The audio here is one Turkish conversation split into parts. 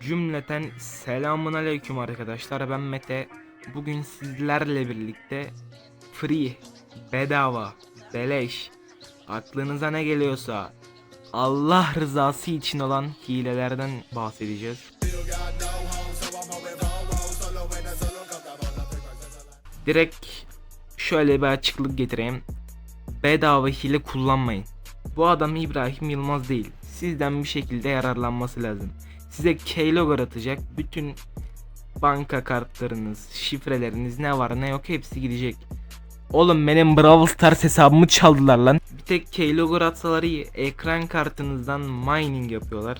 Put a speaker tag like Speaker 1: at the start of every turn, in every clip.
Speaker 1: Cümleten selamun aleyküm arkadaşlar. Ben Mete. Bugün sizlerle birlikte Free Bedava Beleş Aklınıza ne geliyorsa Allah rızası için olan hilelerden bahsedeceğiz. Direkt şöyle bir açıklık getireyim. Bedava hile kullanmayın. Bu adam İbrahim Yılmaz değil. Sizden bir şekilde yararlanması lazım size keylogger atacak. Bütün banka kartlarınız, şifreleriniz ne var ne yok hepsi gidecek. Oğlum benim Brawl Stars hesabımı çaldılar lan. Bir tek keylogger atsalar iyi. Ekran kartınızdan mining yapıyorlar.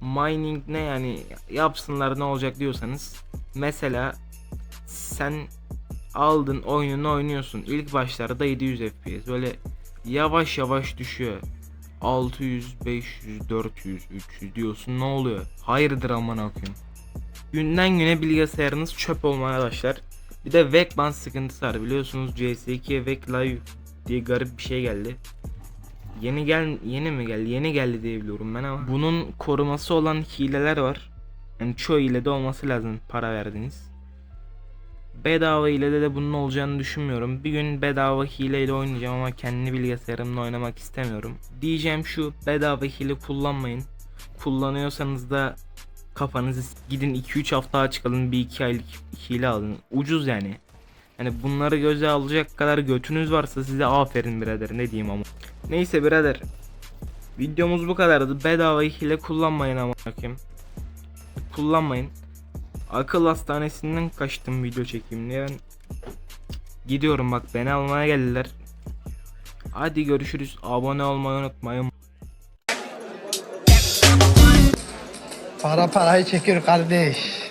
Speaker 1: Mining ne yani yapsınlar ne olacak diyorsanız. Mesela sen aldın oyununu oynuyorsun. İlk başlarda 700 FPS böyle yavaş yavaş düşüyor. 600, 500, 400, 300 diyorsun ne oluyor? Hayırdır aman okuyun. Günden güne bilgisayarınız çöp olmaya başlar. Bir de Vecban sıkıntısı var biliyorsunuz CS2'ye Vec Live diye garip bir şey geldi. Yeni gel yeni mi geldi? Yeni geldi diye biliyorum ben ama bunun koruması olan hileler var. Yani çoğu hilede olması lazım para verdiniz. Bedava hilede de bunun olacağını düşünmüyorum. Bir gün bedava hileyle oynayacağım ama kendi bilgisayarımla oynamak istemiyorum. Diyeceğim şu bedava hile kullanmayın. Kullanıyorsanız da kafanızı gidin 2-3 hafta aç kalın bir 2 aylık hile alın. Ucuz yani. Yani bunları göze alacak kadar götünüz varsa size aferin birader ne diyeyim ama. Neyse birader. Videomuz bu kadardı. Bedava hile kullanmayın ama bakayım. Kullanmayın. Akıl hastanesinden kaçtım video çekeyim diye gidiyorum bak beni almaya geldiler. Hadi görüşürüz. Abone olmayı unutmayın.
Speaker 2: Para parayı çekiyor kardeş.